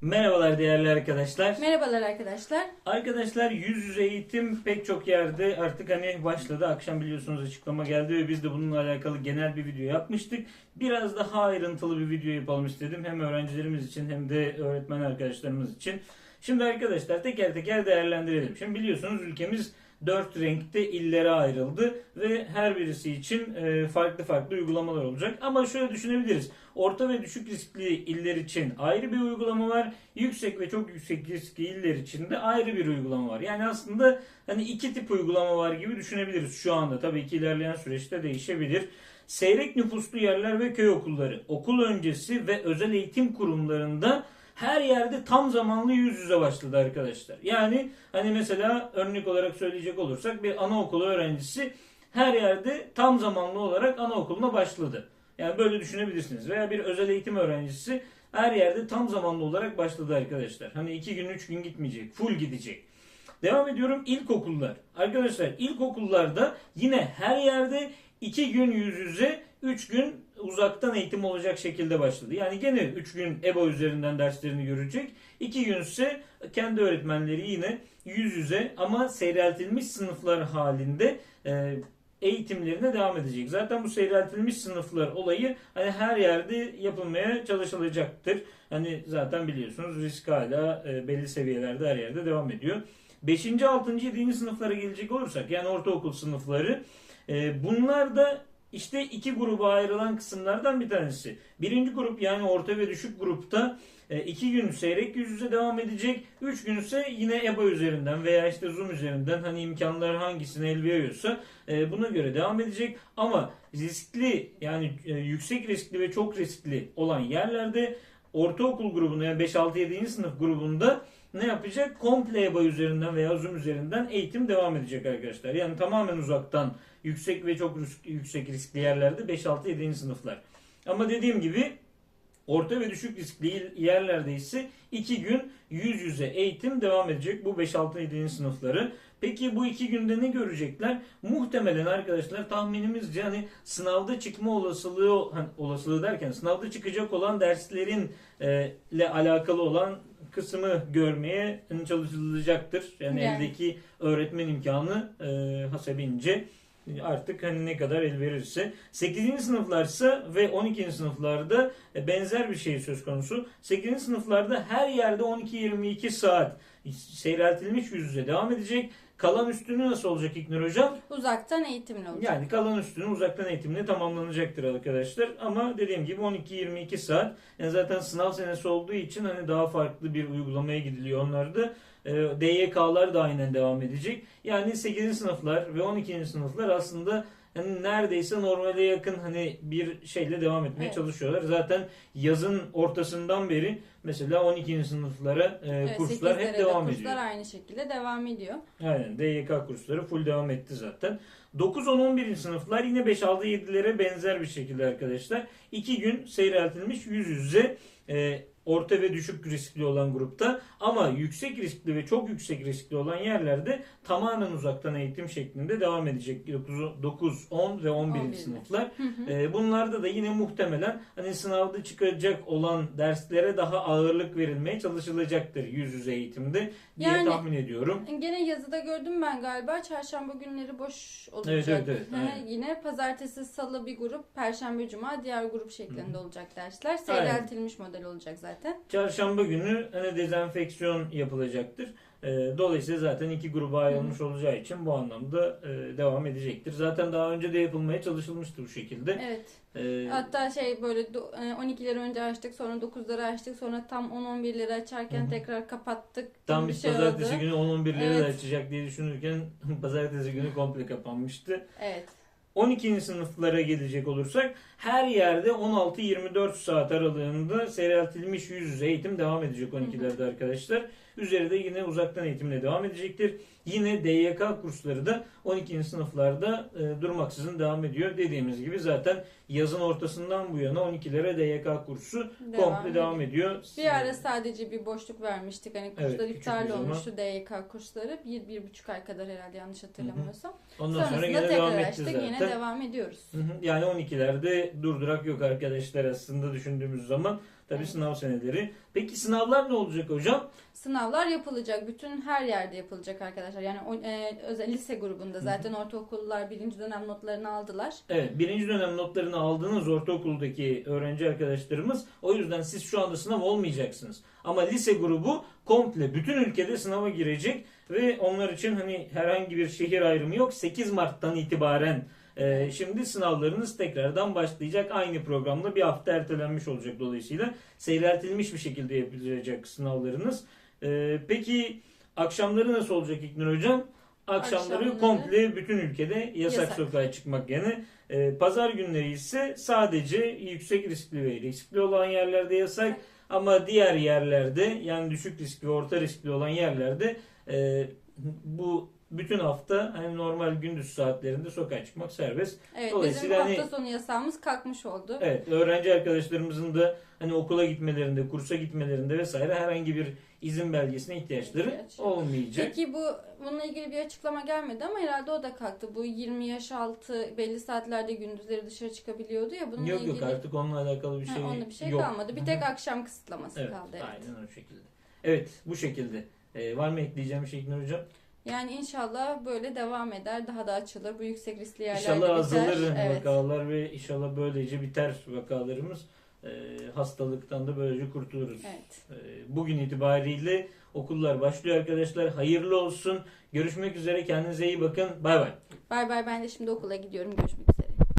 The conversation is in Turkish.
Merhabalar değerli arkadaşlar. Merhabalar arkadaşlar. Arkadaşlar yüz yüze eğitim pek çok yerde artık hani başladı. Akşam biliyorsunuz açıklama geldi ve biz de bununla alakalı genel bir video yapmıştık. Biraz daha ayrıntılı bir video yapalım istedim. Hem öğrencilerimiz için hem de öğretmen arkadaşlarımız için. Şimdi arkadaşlar teker teker değerlendirelim. Şimdi biliyorsunuz ülkemiz dört renkte illere ayrıldı ve her birisi için e, farklı farklı uygulamalar olacak. Ama şöyle düşünebiliriz. Orta ve düşük riskli iller için ayrı bir uygulama var. Yüksek ve çok yüksek riskli iller için de ayrı bir uygulama var. Yani aslında hani iki tip uygulama var gibi düşünebiliriz şu anda. Tabii ki ilerleyen süreçte değişebilir. Seyrek nüfuslu yerler ve köy okulları, okul öncesi ve özel eğitim kurumlarında her yerde tam zamanlı yüz yüze başladı arkadaşlar. Yani hani mesela örnek olarak söyleyecek olursak bir anaokulu öğrencisi her yerde tam zamanlı olarak anaokuluna başladı. Yani böyle düşünebilirsiniz. Veya bir özel eğitim öğrencisi her yerde tam zamanlı olarak başladı arkadaşlar. Hani iki gün üç gün gitmeyecek. Full gidecek. Devam ediyorum ilkokullar. Arkadaşlar ilkokullarda yine her yerde iki gün yüz yüze, üç gün uzaktan eğitim olacak şekilde başladı. Yani gene üç gün EBA üzerinden derslerini görecek. iki gün ise kendi öğretmenleri yine yüz yüze ama seyreltilmiş sınıflar halinde e, eğitimlerine devam edecek. Zaten bu seyreltilmiş sınıflar olayı hani her yerde yapılmaya çalışılacaktır. Hani zaten biliyorsunuz risk hala e, belli seviyelerde her yerde devam ediyor. 5. 6. 7. sınıflara gelecek olursak yani ortaokul sınıfları e, bunlar da işte iki gruba ayrılan kısımlardan bir tanesi. Birinci grup yani orta ve düşük grupta e, iki gün seyrek yüz yüze devam edecek. Üç gün ise yine EBA üzerinden veya işte Zoom üzerinden hani imkanlar hangisine el veriyorsa e, buna göre devam edecek. Ama riskli yani e, yüksek riskli ve çok riskli olan yerlerde ortaokul grubunda yani 5-6-7. sınıf grubunda ne yapacak? Komple EBA üzerinden veya Zoom üzerinden eğitim devam edecek arkadaşlar. Yani tamamen uzaktan yüksek ve çok risk- yüksek riskli yerlerde 5-6-7. sınıflar. Ama dediğim gibi orta ve düşük riskli yerlerde ise 2 gün yüz yüze eğitim devam edecek bu 5-6-7. sınıfları. Peki bu iki günde ne görecekler? Muhtemelen arkadaşlar tahminimizce hani sınavda çıkma olasılığı hani olasılığı derken sınavda çıkacak olan derslerin e, ile alakalı olan kısmı görmeye çalışılacaktır. Yani, Yani. eldeki öğretmen imkanı e, hasebince artık hani ne kadar el verirse. 8. sınıflarsa ve 12. sınıflarda e, benzer bir şey söz konusu. 8. sınıflarda her yerde 12-22 saat seyreltilmiş yüz yüze devam edecek. Kalan üstünü nasıl olacak İknur Hocam? Uzaktan eğitimle olacak. Yani kalan üstünü uzaktan eğitimle tamamlanacaktır arkadaşlar. Ama dediğim gibi 12-22 saat. Yani zaten sınav senesi olduğu için hani daha farklı bir uygulamaya gidiliyor onlarda. Ee, DYK'lar da aynen devam edecek. Yani 8. sınıflar ve 12. sınıflar aslında hani neredeyse normale yakın hani bir şeyle devam etmeye Evet. çalışıyorlar. Zaten yazın ortasından beri mesela 12. sınıflara e, Evet, kurslar hep devam kurslar ediyor. aynı şekilde devam ediyor. Aynen DYK kursları full devam etti zaten. 9-10-11. sınıflar yine 5-6-7'lere benzer bir şekilde arkadaşlar. 2 gün seyreltilmiş yüz yüze e, orta ve düşük riskli olan grupta ama yüksek riskli ve çok yüksek riskli olan yerlerde tamamen uzaktan eğitim şeklinde devam edecek 9, 9 10 ve 11. 11'ler. sınıflar. Hı hı. E, bunlarda da yine muhtemelen hani sınavda çıkacak olan derslere daha ağırlık verilmeye çalışılacaktır yüz yüze eğitimde diye Yani- tahmin ediyorum. Gene yazıda gördüm ben galiba çarşamba günleri boş olacak. Evet, evet, evet, Hı, aynen. Yine pazartesi, salı bir grup, perşembe, cuma diğer grup şeklinde olacak dersler. Seyreltilmiş model olacak zaten. Çarşamba günü hani dezenfeksiyon yapılacaktır. Ee, dolayısıyla zaten iki gruba ayrılmış olacağı için bu anlamda e, devam edecektir. Zaten daha önce de yapılmaya çalışılmıştı bu şekilde. Evet. Ee, Hatta şey böyle do- e, 12'leri önce açtık sonra 9'ları açtık sonra tam 10-11'leri açarken Hı tekrar kapattık. tam biz bir şey pazartesi oldu. günü 10-11'leri de Evet. açacak diye düşünürken pazartesi günü komple kapanmıştı. Evet. 12. sınıflara gelecek olursak her yerde 16-24 saat aralığında seyreltilmiş yüz yüze eğitim devam edecek 12'lerde arkadaşlar. Üzeri de yine uzaktan eğitimle devam edecektir. Yine DYK kursları da 12. sınıflarda e, durmaksızın devam ediyor. Dediğimiz gibi zaten yazın ortasından bu yana 12'lere DYK kursu komple devam ediyor. Bir ara sadece bir boşluk vermiştik. Hani kurslar Evet, iptal olmuştu DYK kursları. Bir, bir buçuk ay kadar herhalde yanlış hatırlamıyorsam. Ondan sonra yine devam etti zaten. Yine devam ediyoruz. Hı hı. Yani 12'lerde durdurak yok arkadaşlar aslında düşündüğümüz zaman. Tabii Evet. sınav seneleri. Peki sınavlar ne olacak hocam? Sınavlar yapılacak. Bütün her yerde yapılacak arkadaşlar. Yani o, e, özel lise grubunda zaten ortaokullar birinci dönem notlarını aldılar. Evet, birinci dönem notlarını aldığınız ortaokuldaki öğrenci arkadaşlarımız. O yüzden siz şu anda sınav olmayacaksınız. Ama lise grubu komple bütün ülkede sınava girecek ve onlar için hani herhangi bir şehir ayrımı yok. 8 Mart'tan itibaren e, şimdi sınavlarınız tekrardan başlayacak. Aynı programda bir hafta ertelenmiş olacak dolayısıyla. Seyreltilmiş bir şekilde yapılacak sınavlarınız. E, peki akşamları nasıl olacak İknur Hocam? Akşamları, Akşamları- komple bütün ülkede yasak, Yasak. sokağa çıkmak yani. Ee, pazar günleri ise sadece yüksek riskli ve riskli olan yerlerde yasak ama diğer yerlerde yani düşük riskli ve orta riskli olan yerlerde e, bu bütün hafta hani normal gündüz saatlerinde sokağa çıkmak serbest. Evet bizim Dolayısıyla hafta hani- sonu yasağımız kalkmış oldu. Evet öğrenci arkadaşlarımızın da hani okula gitmelerinde, kursa gitmelerinde vesaire herhangi bir izin belgesine ihtiyaçları İhtiyaç yok. olmayacak. Peki bu bununla ilgili bir açıklama gelmedi ama herhalde o da kalktı. Bu 20 yaş altı belli saatlerde gündüzleri dışarı çıkabiliyordu ya bununla Yok ilgili. yok artık onunla alakalı bir Ha, şey onda bir şey yok. kalmadı. Bir tek akşam kısıtlaması Evet, kaldı. Evet. aynen o şekilde. Evet, bu şekilde. Ee, var mı ekleyeceğim bir şey İknur Hocam? Yani inşallah böyle devam eder. Daha da açılır. Bu yüksek riskli yerlerde İnşallah biter. azalır Evet. vakalar ve inşallah böylece biter vakalarımız. Ee, hastalıktan da böylece kurtuluruz. Evet. Ee, bugün itibariyle okullar başlıyor arkadaşlar. Hayırlı olsun. Görüşmek üzere. Kendinize iyi bakın. Bay bay. Bay bay ben de şimdi okula gidiyorum. Görüşmek üzere.